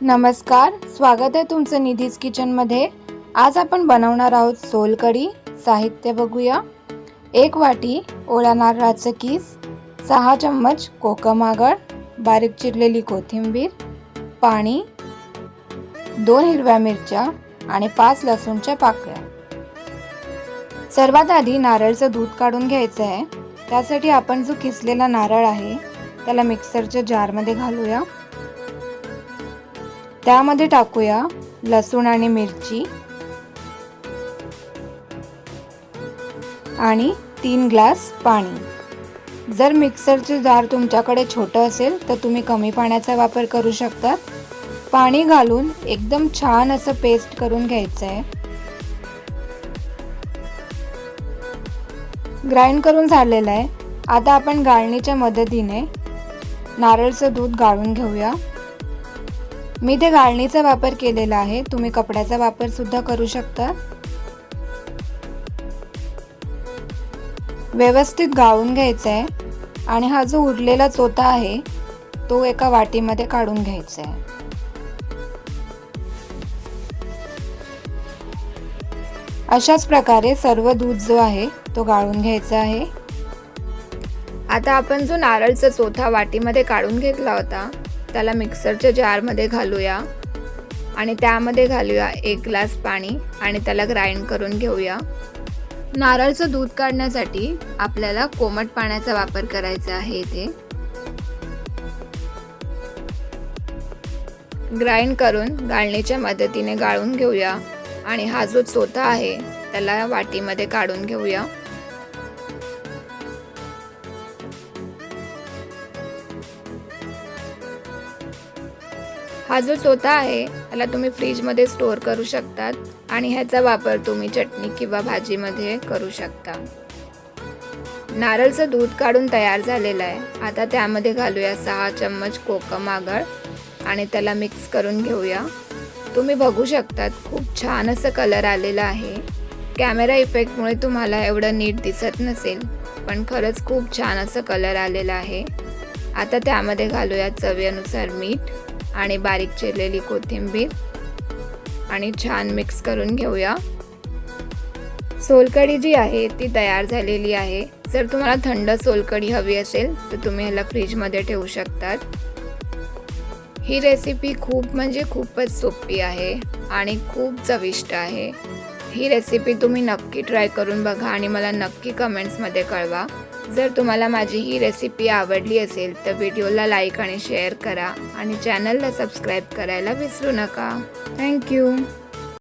नमस्कार स्वागत आहे तुमचं निधीज किचनमध्ये आज आपण बनवणार आहोत सोलकढी साहित्य बघूया. एक वाटी ओळा नारळाचं कीस सहा चम्मच कोकम आगळ बारीक चिरलेली कोथिंबीर पाणी दोन हिरव्या मिरच्या आणि पाच लसूणच्या पाकळ्या. सर्वात आधी नारळचं दूध काढून घ्यायचं आहे. त्यासाठी आपण जो किसलेला नारळ आहे त्याला मिक्सरच्या जारमध्ये घालूया. त्यामध्ये टाकूया लसूण आणि मिरची आणि तीन ग्लास पाणी. जर मिक्सरचे जार तुमच्याकडे छोटं असेल तर तुम्ही कमी पाण्याचा वापर करू शकता. पाणी घालून एकदम छान असं पेस्ट करून घ्यायचं आहे ग्राइंड करून झालेलं आहे. आता आपण गाळणीच्या मदतीने नारळचं दूध गाळून घेऊया. मी ते गाळणीचा वापर केलेला आहे. तुम्ही कपड्याचा वापर सुद्धा करू शकता. व्यवस्थित गाळून घ्यायचा आहे आणि हा जो उरलेला चोथा आहे तो एका वाटीमध्ये काढून घ्यायचा आहे अशाच प्रकारे सर्व दूध जो आहे तो गाळून घ्यायचा आहे. आता आपण जो नारळचा चोथा वाटीमध्ये काढून घेतला होता त्याला मिक्सरच्या जारमध्ये घालूया. आणि त्यामध्ये घालूया एक ग्लास पाणी आणि त्याला ग्राइंड करून घेऊया. नारळचं दूध काढण्यासाठी आपल्याला कोमट पाण्याचा वापर करायचा आहे इथे. ग्राइंड करून गाळणीच्या मदतीने गाळून घेऊया. आणि हा जो चोथा आहे त्याला वाटीमध्ये काढून घेऊया. हा जो चोथा आहे त्याला तुम्ही फ्रीजमध्ये स्टोअर करू शकतात आणि ह्याचा वापर तुम्ही चटणी किंवा भाजीमध्ये करू शकता. नारळचं दूध काढून तयार झालेलं आहे. आता त्यामध्ये घालूया सहा चम्मच कोकम आगळ आणि त्याला मिक्स करून घेऊया. तुम्ही बघू शकतात खूप छान असं कलर आलेला आहे. कॅमेरा इफेक्टमुळे तुम्हाला एवढं नीट दिसत नसेल पण खरंच खूप छान असं कलर आलेला आहे. आता त्यामध्ये घालूया चवीनुसार मीठ. आणि बारीक चिरलेली कोथिंबीर आणि छान मिक्स करून घेऊया. सोलकढी जी आहे ती तयार झालेली आहे. जर तुम्हाला थंड सोलकढी हवी असेल तर तुम्ही ह्याला फ्रीजमध्ये ठेवू शकतात. ही रेसिपी खूप म्हणजे खूपच सोपी आहे आणि खूप चविष्ट आहे. ही रेसिपी तुम्ही नक्की ट्राय करून बघा आणि मला नक्की कमेंट्समध्ये कळवा. जर तुम्हाला माझी ही रेसिपी आवडली असेल तर व्हिडिओला लाईक आणि शेअर करा. आणि चॅनलला सबस्क्राईब करायला विसरू नका. थँक्यू